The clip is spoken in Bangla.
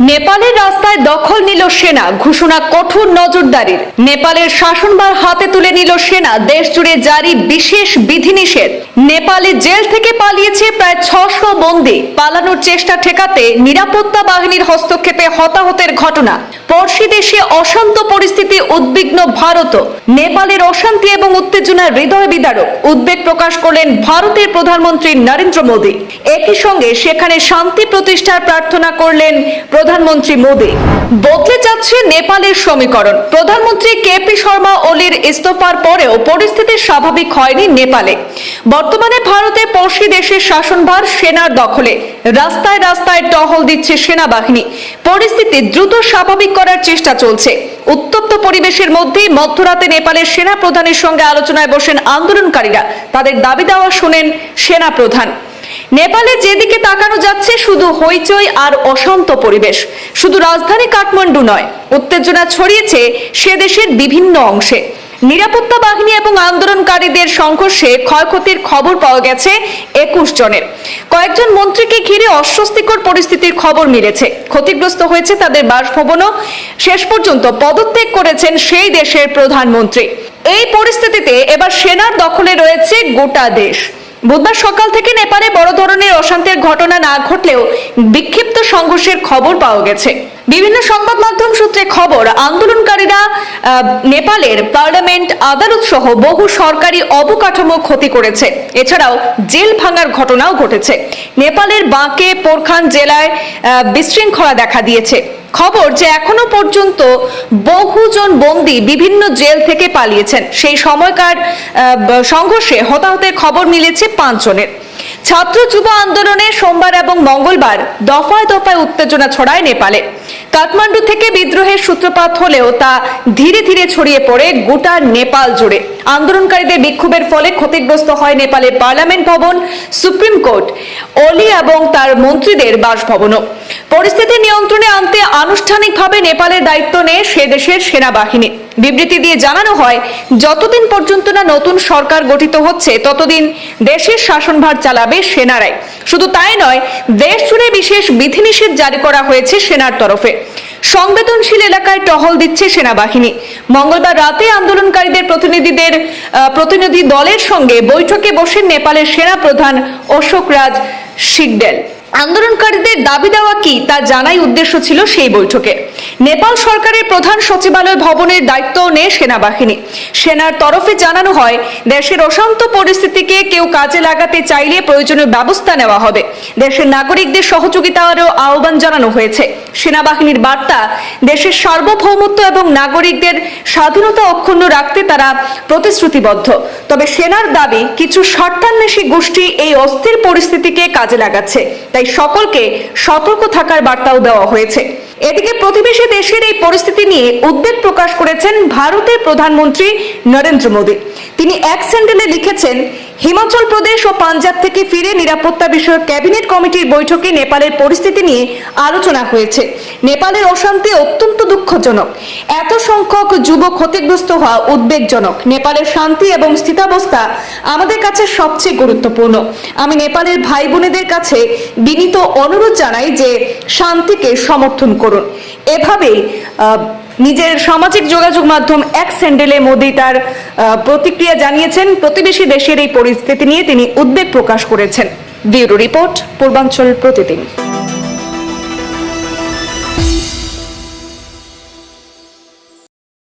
নেপালের রাস্তায় দখল নিল সেনা, ঘোষণা কঠোর নজরদারির। নেপালের শাসনভার হাতে তুলে নিল সেনা দেশ জুড়ে জারি বিশেষ বিধিনিষেধ। নেপালে জেল থেকে পালিয়েছে প্রায় ছশো বন্দী। পালানোর চেষ্টা ঠেকাতে নিরাপত্তা বাহিনীর হস্তক্ষেপে হতাহতের ঘটনা। পড়শি দেশে অশান্ত পরিস্থিতি উদ্বিগ্ন ভারত নেপালের অশান্তি এবং উত্তেজনার হৃদয় বিদারক উদ্বেগ প্রকাশ করলেন ভারতের প্রধানমন্ত্রী নরেন্দ্র মোদী। একই সঙ্গে সেখানে শান্তি প্রতিষ্ঠার প্রার্থনা করলেন প্রধানমন্ত্রী মোদী। বদলে যাচ্ছে নেপালের সমীকরণ। প্রধানমন্ত্রী কেপি শর্মা ওলির ইস্তফার পরেও পরিস্থিতি স্বাভাবিক হয়নি নেপালে। বর্তমানে ভারতের পড়শি দেশের শাসনভার সেনার দখলে। রাস্তায় রাস্তায় টহল দিচ্ছে সেনাবাহিনী। পরিস্থিতি দ্রুত স্বাভাবিক করার চেষ্টা চলছে। উত্তপ্ত পরিবেশের মধ্যেই মধ্যরাতে নেপালের সেনা প্রধানের সঙ্গে আলোচনায় বসেন আন্দোলনকারীরা। তাদের দাবি দেওয়া শোনেন সেনা প্রধান নেপালে যেদিকে তাকানো যাচ্ছে, শুধু হইচই আর অশান্ত পরিবেশ। শুধু রাজধানী কাঠমান্ডু নয়, উত্তেজনা ছড়িয়েছে সে দেশের বিভিন্ন অংশে। নিরাপত্তা বাহিনী এবং আন্দোলনকারীদের সংঘর্ষে ক্ষয়ক্ষতির খবর পাওয়া গেছে একুশ জনের। কয়েকজন মন্ত্রীকে ঘিরে অস্বস্তিকর পরিস্থিতির খবর মিলেছে। ক্ষতিগ্রস্ত হয়েছে তাদের বাসভবনও। শেষ পর্যন্ত পদত্যাগ করেছেন সেই দেশের প্রধানমন্ত্রী। এই পরিস্থিতিতে এবার সেনার দখলে রয়েছে গোটা দেশ। বুধবার সকাল থেকে নেপালে বড় ধরনের অশান্তির ঘটনা না ঘটলেও বিক্ষিপ্ত সংঘর্ষের খবর পাওয়া গেছে। বিভিন্ন সূত্রে খবর, আন্দোলনকারীরা নেপালের পার্লামেন্ট আদালত সহ বহু সরকারি অবকাঠামো ক্ষতি করেছে। এছাড়াও জেল ভাঙার ঘটনাও ঘটেছে। নেপালের বাঁকে পোরখান জেলায় বিশৃঙ্খলা দেখা দিয়েছে। খবর যে এখনও পর্যন্ত বহুজন বন্দী বিভিন্ন জেল থেকে পালিয়েছেন। সেই সময়কার সংঘর্ষে হতাহতের খবর মিলেছে পাঁচজনের। ছাত্র যুব আন্দোলনে সোমবার এবং মঙ্গলবার দফায় দফায় উত্তেজনা ছড়ায় নেপালে। কাঠমান্ডু থেকে বিদ্রোহের সূত্রপাত হলেও তা ধীরে ধীরে ছড়িয়ে পড়ে গোটা নেপাল জুড়ে। আন্দোলনকারীদের বিক্ষোভের ফলে ক্ষতিগ্রস্ত হয় নেপালের পার্লামেন্ট ভবন, সুপ্রিম কোর্ট, অলি এবং তার মন্ত্রীদের বাসভবনও। পরিস্থিতি নিয়ন্ত্রণে আনতে আনুষ্ঠানিকভাবে নেপালের দায়িত্ব নেয় সে দেশের সেনাবাহিনী। বিবৃতি দিয়ে জানানো হয়, যতদিন পর্যন্ত না নতুন সরকার গঠিত হচ্ছে, ততদিন দেশের শাসনভার চালাবে সেনারাই। শুধু তাই নয়, দেশ জুড়ে বিশেষ বিধিনিষেধ জারি করা হয়েছে সেনার তরফে। সংবেদনশীল এলাকায় টহল দিচ্ছে সেনাবাহিনী। মঙ্গলবার রাতে আন্দোলনকারীদের প্রতিনিধিদের প্রতিনিধি দলের সঙ্গে বৈঠকে বসেন নেপালের সেনা প্রধান অশোক রাজ আন্দোলনকারীদের দাবি দেওয়া কি তা জানাই উদ্দেশ্য ছিল সেই বৈঠকে। নেপাল সরকারের প্রধান সচিবালয় ভবনের দায়িত্ব নেয় সেনাবাহিনী। সেনার তরফে জানানো হয়, দেশের অশান্ত পরিস্থিতিকে কেউ কাজে লাগাতে চাইলে প্রয়োজনীয় ব্যবস্থা নেওয়া হবে। দেশের নাগরিকদের সহযোগিতারও আহ্বান জানানো হয়েছে। সেনাবাহিনীর বার্তা, দেশের সার্বভৌমত্ব এবং নাগরিকদের স্বাধীনতা অক্ষুণ্ণ রাখতে তারা প্রতিশ্রুতিবদ্ধ। তবে সেনার দাবি, কিছু স্বার্থান্বেষী গোষ্ঠী এই অস্থির পরিস্থিতিকে কাজে লাগাচ্ছে। তাই সকলকে সতর্ক থাকার বার্তাও দেওয়া হয়েছে। এদিকে প্রতিবেশী দেশের এই পরিস্থিতি নিয়ে উদ্বেগ প্রকাশ করেছেন ভারতের প্রধানমন্ত্রী নরেন্দ্র মোদী। তিনি এক স্যান্ডেলে লিখেছেন হিমাচল প্রদেশ ও পাঞ্জাব থেকে ফিরে নিরাপত্তা বিষয়ক ক্যাবিনেট কমিটির বৈঠকে নেপালের পরিস্থিতি নিয়ে আলোচনা হয়েছে। নেপালের অশান্তি অত্যন্ত দুঃখজনক। এত সংখ্যক যুব ক্ষতিগ্রস্ত হওয়া উদ্বেগজনক। নেপালের শান্তি এবং স্থিতাবস্থা আমাদের কাছে সবচেয়ে গুরুত্বপূর্ণ। আমি নেপালের ভাই বোনেদের কাছে বিনীত অনুরোধ জানাই যে শান্তিকে সমর্থন করুন। এভাবেই নিজের সামাজিক যোগাযোগ মাধ্যম এক স্যান্ডেলে মোদি তার প্রতিক্রিয়া জানিয়েছেন। প্রতিবেশী দেশের এই পরিস্থিতি নিয়ে তিনি উদ্বেগ প্রকাশ করেছেন। ব্যুরো রিপোর্ট, পূর্বাঞ্চল প্রতিদিন।